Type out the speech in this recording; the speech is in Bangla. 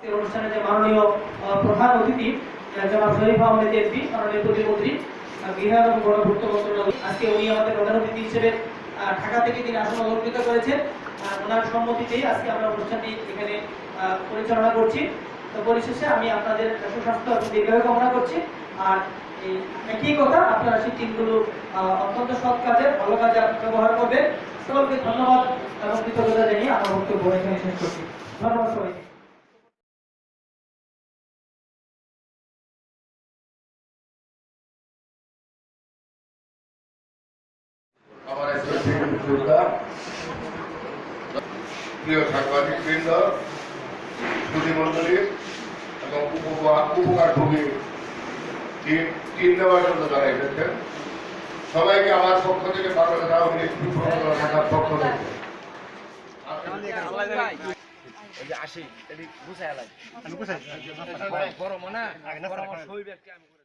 আজকের অনুষ্ঠানে যে মাননীয় প্রধান অতিথি জনাব শরীফ আহমেদ এমপি, মাননীয় প্রতিমন্ত্রী বিহার এবং গণপূর্ত মন্ত্রণালয়। আজকে উনি আমাদের প্রধান অতিথি হিসেবে ঢাকা থেকে তিনি আসন অলঙ্কৃত করেছেন। ওনার সম্মতিতেই আজকে আমরা অনুষ্ঠানটি এখানে পরিচালনা করছি। তো পরিশেষে আমি আপনাদের সুস্বাস্থ্য দীর্ঘায়ু কামনা করছি। আর একই কথা, আপনারা সেই টিমগুলো অত্যন্ত সৎ কাজে, ভালো কাজে ব্যবহার করবেন। সকলকে ধন্যবাদ এবং কৃতজ্ঞতা জানিয়ে আমার বক্তব্য এখানে শেষ করছি। ধন্যবাদ সবাইকে। যোদ্ধা প্রিয় সাংবাদিক বৃন্দ সুধীমণ্ডলী এবং উপকার উপকারভোগী টিম দেওয়ার জন্য যারা এসেছেন সবাইকে আমার পক্ষ থেকে বাংলাদেশ আওয়ামী লীগ শাখার পক্ষ থেকে। আসি লাগে বড় মনে বড় ব্যক্তি আমি।